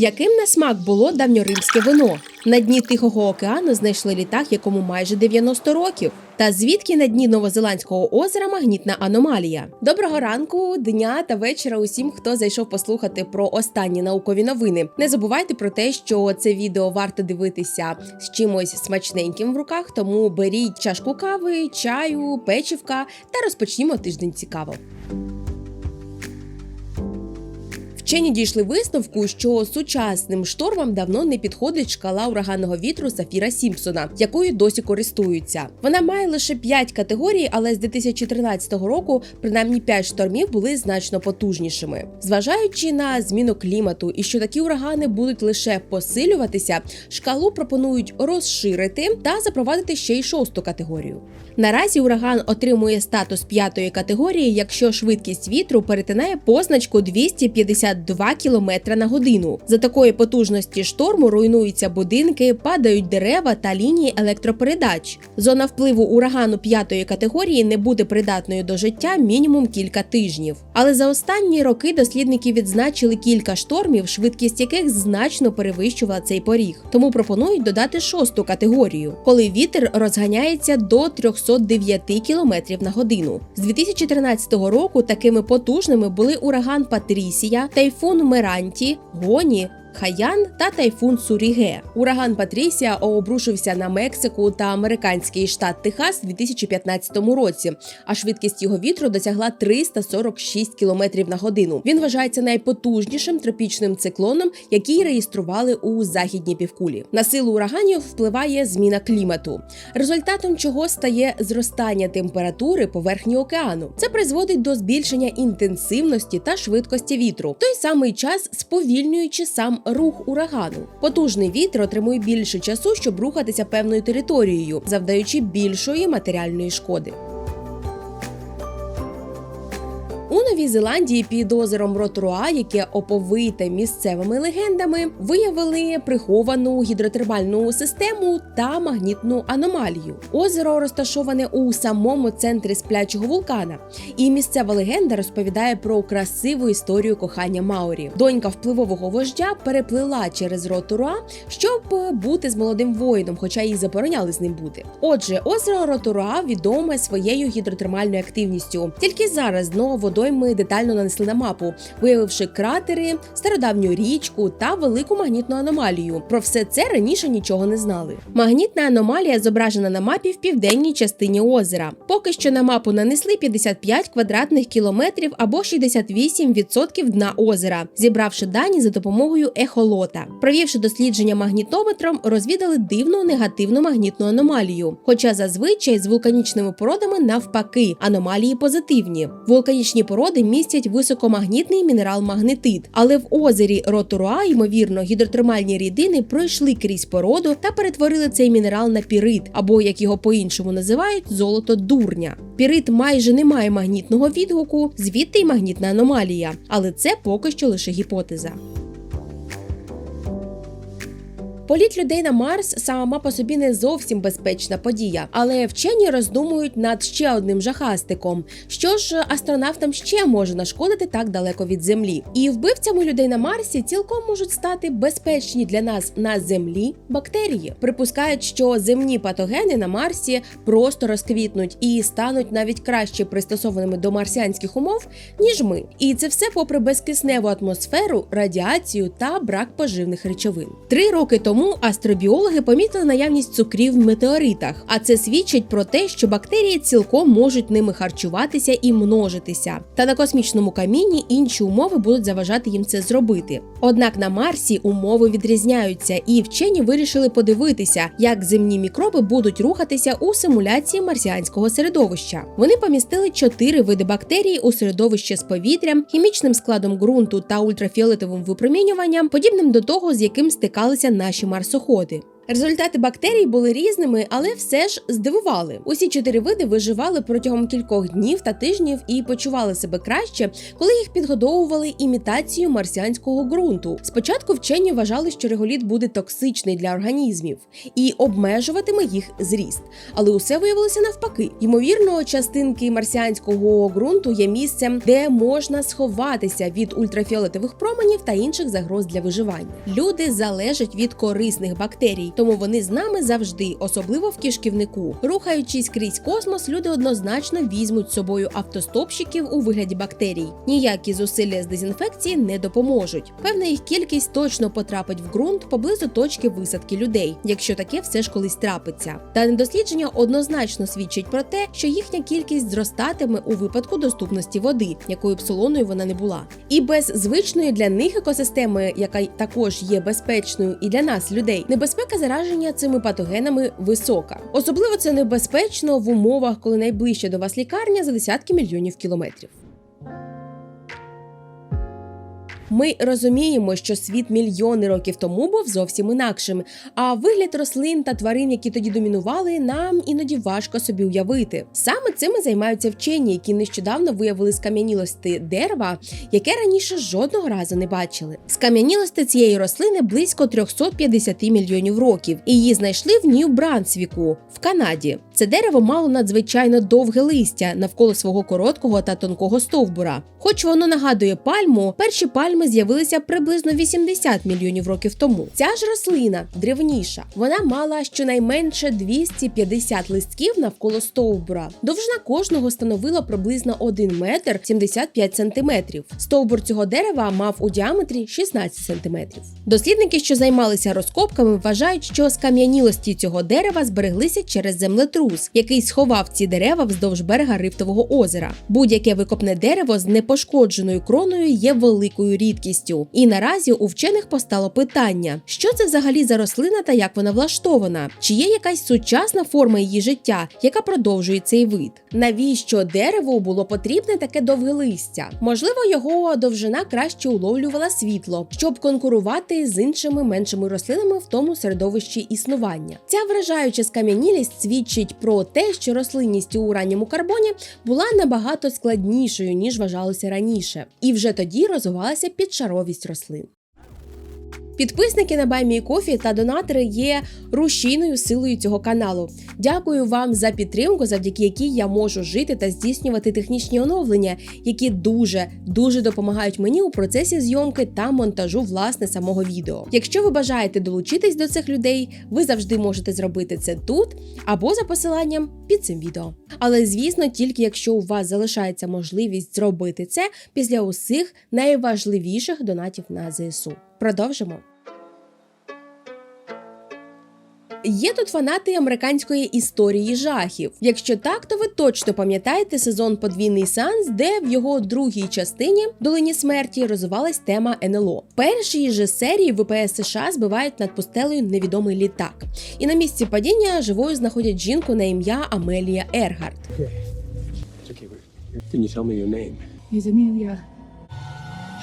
Яким на смак було давньоримське вино? На дні Тихого океану знайшли літак, якому майже 90 років. Та звідки на дні Новозеландського озера магнітна аномалія? Доброго ранку, дня та вечора усім, хто зайшов послухати про останні наукові новини. Не забувайте про те, що це відео варто дивитися з чимось смачненьким в руках, тому беріть чашку кави, чаю, печивка та розпочнімо тиждень цікаво. Вчені дійшли висновку, що сучасним штормам давно не підходить шкала ураганного вітру Сафіра Сімпсона, якою досі користуються. Вона має лише 5 категорій, але з 2013 року принаймні 5 штормів були значно потужнішими. Зважаючи на зміну клімату і що такі урагани будуть лише посилюватися, шкалу пропонують розширити та запровадити ще й шосту категорію. Наразі ураган отримує статус п'ятої категорії, якщо швидкість вітру перетинає позначку 252 км на годину. За такої потужності шторму руйнуються будинки, падають дерева та лінії електропередач. Зона впливу урагану п'ятої категорії не буде придатною до життя мінімум кілька тижнів. Але за останні роки дослідники відзначили кілька штормів, швидкість яких значно перевищувала цей поріг. Тому пропонують додати шосту категорію, коли вітер розганяється до 309 км на годину. З 2014 року такими потужними були ураган Патрісія, тайфун Меранті, Гоні. Хаян та тайфун Суріге. Ураган Патрісія обрушився на Мексику та американський штат Техас у 2015 році, а швидкість його вітру досягла 346 км на годину. Він вважається найпотужнішим тропічним циклоном, який реєстрували у західній півкулі. На силу ураганів впливає зміна клімату, результатом чого стає зростання температури поверхні океану. Це призводить до збільшення інтенсивності та швидкості вітру, в той самий час сповільнюючи сам рух урагану. Потужний вітер отримує більше часу, щоб рухатися певною територією, завдаючи більшої матеріальної шкоди. У Новій Зеландії під озером Ротруа, яке оповите місцевими легендами, виявили приховану гідротермальну систему та магнітну аномалію. Озеро розташоване у самому центрі сплячого вулкана, і місцева легенда розповідає про красиву історію кохання Маорі. Донька впливового вождя переплила через Ротруа, щоб бути з молодим воїном, хоча їй забороняли з ним бути. Отже, озеро Ротруа відоме своєю гідротермальною активністю. Тільки зараз дно водойми детально нанесли на мапу, виявивши кратери, стародавню річку та велику магнітну аномалію. Про все це раніше нічого не знали. Магнітна аномалія зображена на мапі в південній частині озера. Поки що на мапу нанесли 55 квадратних кілометрів або 68% дна озера, зібравши дані за допомогою ехолота. Провівши дослідження магнітометром, розвідали дивну негативну магнітну аномалію. Хоча зазвичай з вулканічними породами навпаки аномалії позитивні. Вулканічні породи містять високомагнітний мінерал магнетит, але в озері Ротуруа, ймовірно, гідротермальні рідини пройшли крізь породу та перетворили цей мінерал на пірит, або як його по-іншому називають, золото дурня. Пірит майже не має магнітного відгуку, звідти й магнітна аномалія, але це поки що лише гіпотеза. Політ людей на Марс сама по собі не зовсім безпечна подія, але вчені роздумують над ще одним жахастиком. Що ж астронавтам ще може нашкодити так далеко від Землі? І вбивцями людей на Марсі цілком можуть стати безпечні для нас на Землі бактерії. Припускають, що земні патогени на Марсі просто розквітнуть і стануть навіть краще пристосованими до марсіанських умов, ніж ми. І це все попри безкисневу атмосферу, радіацію та брак поживних речовин. Три роки тому тому астробіологи помітили наявність цукрів в метеоритах, а це свідчить про те, що бактерії цілком можуть ними харчуватися і множитися. Та на космічному камінні інші умови будуть заважати їм це зробити. Однак на Марсі умови відрізняються, і вчені вирішили подивитися, як земні мікроби будуть рухатися у симуляції марсіанського середовища. Вони помістили чотири види бактерій у середовище з повітрям, хімічним складом ґрунту та ультрафіолетовим випромінюванням, подібним до того, з яким стикалися наші марсоходи. Результати бактерій були різними, але все ж здивували. Усі чотири види виживали протягом кількох днів та тижнів і почували себе краще, коли їх підгодовували імітацією марсіанського ґрунту. Спочатку вчені вважали, що реголіт буде токсичний для організмів і обмежуватиме їх зріст. Але усе виявилося навпаки. Ймовірно, частинки марсіанського ґрунту є місцем, де можна сховатися від ультрафіолетових променів та інших загроз для виживання. Люди залежать від корисних бактерій, тому вони з нами завжди, особливо в кишківнику. Рухаючись крізь космос, люди однозначно візьмуть з собою автостопщиків у вигляді бактерій. Ніякі зусилля з дезінфекції не допоможуть. Певна їх кількість точно потрапить в ґрунт поблизу точки висадки людей, якщо таке все ж колись трапиться. Дане дослідження однозначно свідчить про те, що їхня кількість зростатиме у випадку доступності води, якою б солоною вона не була. І без звичної для них екосистеми, яка також є безпечною і для нас, людей, небезпека зараження цими патогенами висока. Особливо це небезпечно в умовах, коли найближче до вас лікарня за десятки мільйонів кілометрів. Ми розуміємо, що світ мільйони років тому був зовсім інакшим, а вигляд рослин та тварин, які тоді домінували, нам іноді важко собі уявити. Саме цими займаються вчені, які нещодавно виявили скам'янілості дерева, яке раніше жодного разу не бачили. Скам'янілості цієї рослини близько 350 мільйонів років, і її знайшли в Нью-Брансвіку в Канаді. Це дерево мало надзвичайно довге листя навколо свого короткого та тонкого стовбура. Хоч воно нагадує пальму, перші пальми з'явилися приблизно 80 мільйонів років тому. Ця ж рослина древніша. Вона мала щонайменше 250 листків навколо стовбура. Довжина кожного становила приблизно 1 метр 75 сантиметрів. Стовбур цього дерева мав у діаметрі 16 сантиметрів. Дослідники, що займалися розкопками, вважають, що скам'янілості цього дерева збереглися через землетрус, який сховав ці дерева вздовж берега Рифтового озера. Будь-яке викопне дерево з непошкодженою кроною є великою рідкістю. І наразі у вчених постало питання: що це взагалі за рослина та як вона влаштована? Чи є якась сучасна форма її життя, яка продовжує цей вид? Навіщо дереву було потрібне таке довге листя? Можливо, його довжина краще уловлювала світло, щоб конкурувати з іншими меншими рослинами в тому середовищі існування. Ця вражаюча скам'янілість свідчить про те, що рослинність у ранньому карбоні була набагато складнішою ніж вважалося раніше, і вже тоді розвивалася підшаровість рослин. Підписники на Баймі Кофі та донатори є рушійною силою цього каналу. Дякую вам за підтримку, завдяки якій я можу жити та здійснювати технічні оновлення, які дуже дуже допомагають мені у процесі зйомки та монтажу власне самого відео. Якщо ви бажаєте долучитись до цих людей, ви завжди можете зробити це тут або за посиланням під цим відео. Але звісно, тільки якщо у вас залишається можливість зробити це після усіх найважливіших донатів на ЗСУ. Продовжимо. Є тут фанати американської історії жахів. Якщо так, то ви точно пам'ятаєте сезон Подвійний сеанс, де в його другій частині долині смерті розвивалась тема НЛО. В першій же серії ВПС США збивають над пустелею невідомий літак, і на місці падіння живою знаходять жінку на ім'я Амелія Ергард. Can you tell me your name? Is Amelia.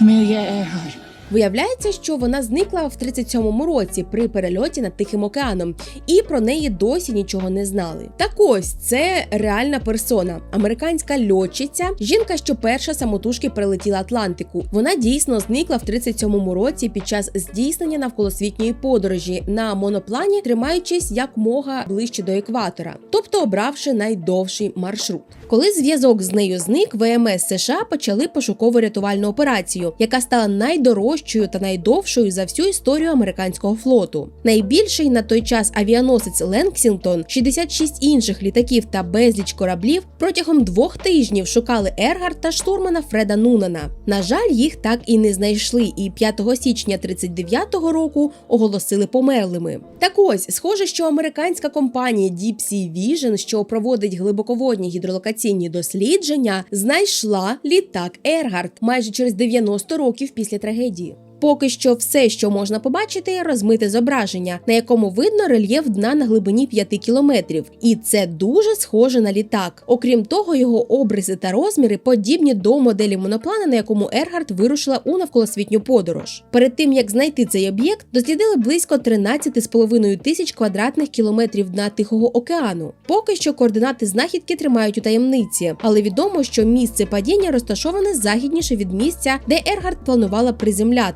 Amelia Earhart. Виявляється, що вона зникла в 37-му році при перельоті над Тихим океаном, і про неї досі нічого не знали. Так ось це реальна персона, американська льотчиця, жінка, що перша самотужки перелетіла Атлантику. Вона дійсно зникла в 37-му році під час здійснення навколосвітньої подорожі на моноплані, тримаючись якмога ближче до екватора, тобто обравши найдовший маршрут. Коли зв'язок з нею зник, ВМС США почали пошуково рятувальну операцію, яка стала найдорожчою та найдовшою за всю історію американського флоту. Найбільший на той час авіаносець Ленксінгтон, 66 інших літаків та безліч кораблів протягом двох тижнів шукали Ергард та штурмана Фреда Нунана. На жаль, їх так і не знайшли, і 5 січня 39-го року оголосили померлими. Так ось, схоже, що американська компанія Deep Sea Vision, що проводить глибоководні гідролокаційні дослідження, знайшла літак Ергард майже через 90 років після трагедії. Поки що все, що можна побачити, розмите зображення, на якому видно рельєф дна на глибині 5 кілометрів. І це дуже схоже на літак. Окрім того, його обриси та розміри подібні до моделі моноплана, на якому Ергард вирушила у навколосвітню подорож. Перед тим як знайти цей об'єкт, дослідили близько 13,5 тисяч квадратних кілометрів дна Тихого океану. Поки що координати знахідки тримають у таємниці, але відомо, що місце падіння розташоване західніше від місця, де Ергард планувала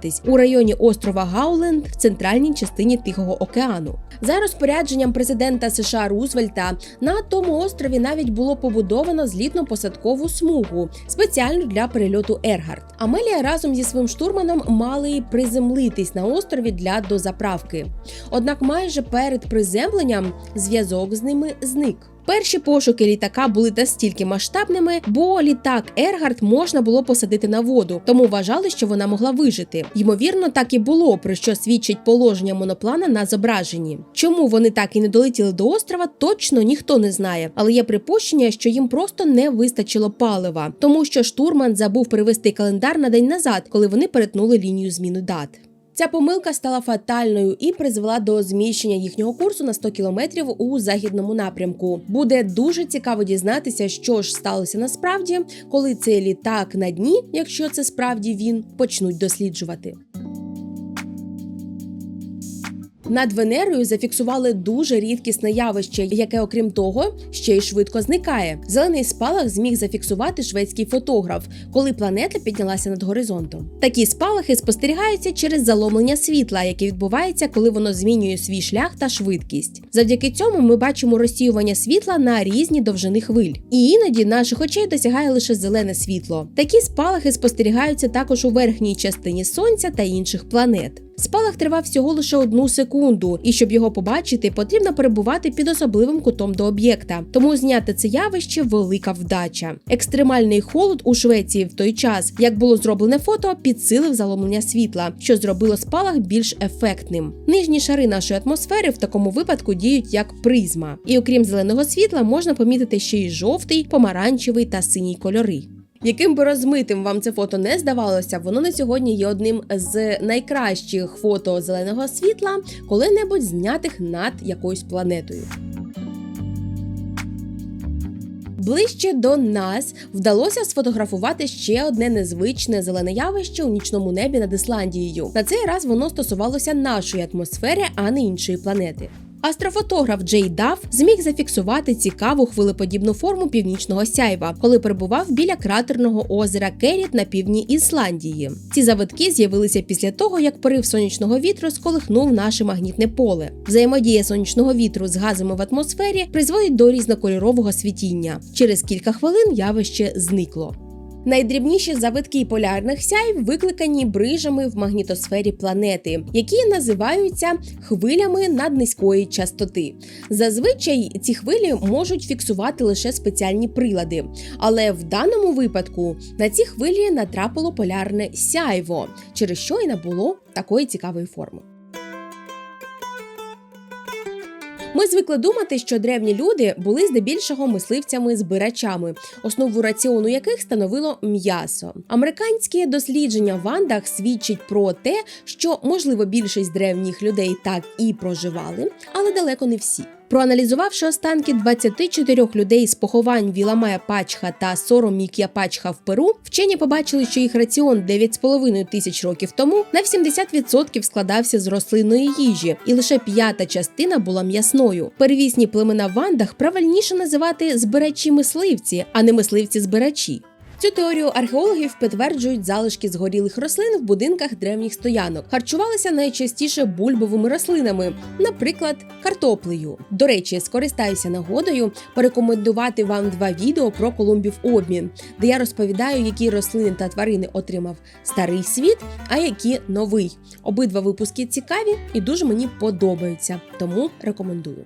приземлятись у районі острова Гауленд в центральній частині Тихого океану. За розпорядженням президента США Рузвельта на тому острові навіть було побудовано злітно-посадкову смугу спеціально для перельоту Ергард. Амелія разом зі своїм штурманом мали приземлитись на острові для дозаправки. Однак майже перед приземленням зв'язок з ними зник. Перші пошуки літака були настільки масштабними, бо літак Ергард можна було посадити на воду, тому вважали, що вона могла вижити. Ймовірно, так і було, про що свідчить положення моноплана на зображенні. Чому вони так і не долетіли до острова, точно ніхто не знає, але є припущення, що їм просто не вистачило палива, тому що штурман забув привезти календар на день назад, коли вони перетнули лінію зміни дат. Ця помилка стала фатальною і призвела до зміщення їхнього курсу на 100 кілометрів у західному напрямку. Буде дуже цікаво дізнатися, що ж сталося насправді, коли цей літак на дні, якщо це справді він, почнуть досліджувати. Над Венерою зафіксували дуже рідкісне явище, яке, окрім того, ще й швидко зникає. Зелений спалах зміг зафіксувати шведський фотограф, коли планета піднялася над горизонтом. Такі спалахи спостерігаються через заломлення світла, яке відбувається, коли воно змінює свій шлях та швидкість. Завдяки цьому ми бачимо розсіювання світла на різні довжини хвиль. І іноді наших очей досягає лише зелене світло. Такі спалахи спостерігаються також у верхній частині сонця та інших планет. Спалах тривав всього лише одну секунду, і щоб його побачити, потрібно перебувати під особливим кутом до об'єкта. Тому зняти це явище велика вдача. Екстремальний холод у Швеції в той час, як було зроблене фото, підсилив заломлення світла, що зробило спалах більш ефектним. Нижні шари нашої атмосфери в такому випадку діють як призма, і окрім зеленого світла, можна помітити ще й жовтий, помаранчевий та синій кольори. Яким би розмитим вам це фото не здавалося, воно на сьогодні є одним з найкращих фото зеленого світла, коли-небудь знятих над якоюсь планетою. Ближче до нас вдалося сфотографувати ще одне незвичне зелене явище у нічному небі над Ісландією. На цей раз воно стосувалося нашої атмосфери, а не іншої планети. Астрофотограф Джей Даф зміг зафіксувати цікаву хвилеподібну форму північного сяйва, коли перебував біля кратерного озера Керіт на півдні Ісландії. Ці завитки з'явилися після того, як порив сонячного вітру сколихнув наше магнітне поле. Взаємодія сонячного вітру з газами в атмосфері призводить до різнокольорового світіння. Через кілька хвилин явище зникло. Найдрібніші завитки полярних сяйв викликані брижами в магнітосфері планети, які називаються хвилями наднизької частоти. Зазвичай ці хвилі можуть фіксувати лише спеціальні прилади, але в даному випадку на ці хвилі натрапило полярне сяйво, через що і набуло такої цікавої форми. Ми звикли думати, що древні люди були здебільшого мисливцями-збирачами, основу раціону яких становило м'ясо. Американські дослідження в Андах свідчить про те, що можливо більшість древніх людей так і проживали, але далеко не всі. Проаналізувавши останки 24 людей з поховань Віламая Пачха та Соромік'я Пачха в Перу, вчені побачили, що їх раціон 9,5 тисяч років тому на 70% складався з рослинної їжі, і лише п'ята частина була м'ясною. Первісні племена в Андах правильніше називати збирачі-мисливці, а не мисливці-збирачі. Цю теорію археологів підтверджують залишки згорілих рослин в будинках древніх стоянок. Харчувалися найчастіше бульбовими рослинами, наприклад, картоплею. До речі, скористаюся нагодою порекомендувати вам два відео про Колумбів обмін, де я розповідаю, які рослини та тварини отримав старий світ, а які новий. Обидва випуски цікаві і дуже мені подобаються, тому рекомендую.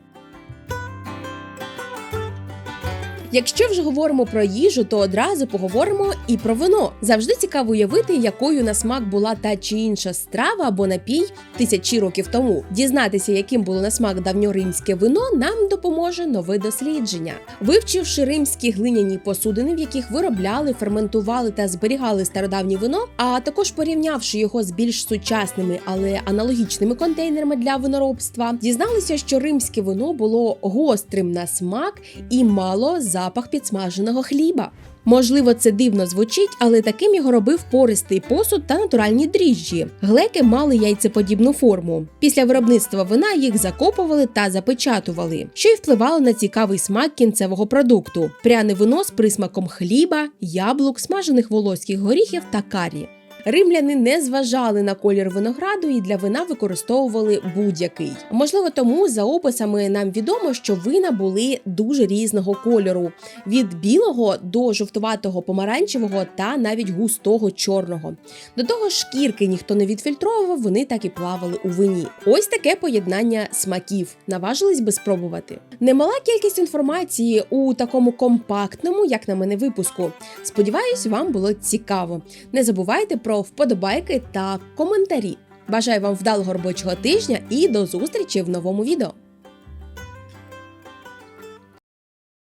Якщо вже говоримо про їжу, то одразу поговоримо і про вино. Завжди цікаво уявити, якою на смак була та чи інша страва або напій тисячі років тому. Дізнатися, яким було на смак давньоримське вино, нам допоможе нове дослідження. Вивчивши римські глиняні посудини, в яких виробляли, ферментували та зберігали стародавнє вино, а також порівнявши його з більш сучасними, але аналогічними контейнерами для виноробства, дізналися, що римське вино було гострим на смак і мало запах підсмаженого хліба. Можливо, це дивно звучить, але таким його робив пористий посуд та натуральні дріжджі. Глеки мали яйцеподібну форму. Після виробництва вина їх закопували та запечатували, що й впливало на цікавий смак кінцевого продукту: пряне вино з присмаком хліба, яблук, смажених волоських горіхів та карі. Римляни не зважали на колір винограду і для вина використовували будь-який. Можливо, тому за описами нам відомо, що вина були дуже різного кольору: від білого до жовтуватого помаранчевого та навіть густого чорного. До того шкірки ніхто не відфільтровував, вони так і плавали у вині. Ось таке поєднання смаків. Наважились би спробувати. Немала кількість інформації у такому компактному, як на мене, випуску. Сподіваюсь, вам було цікаво. Не забувайте про вподобайки та коментарі. Бажаю вам вдалого робочого тижня і до зустрічі в новому відео.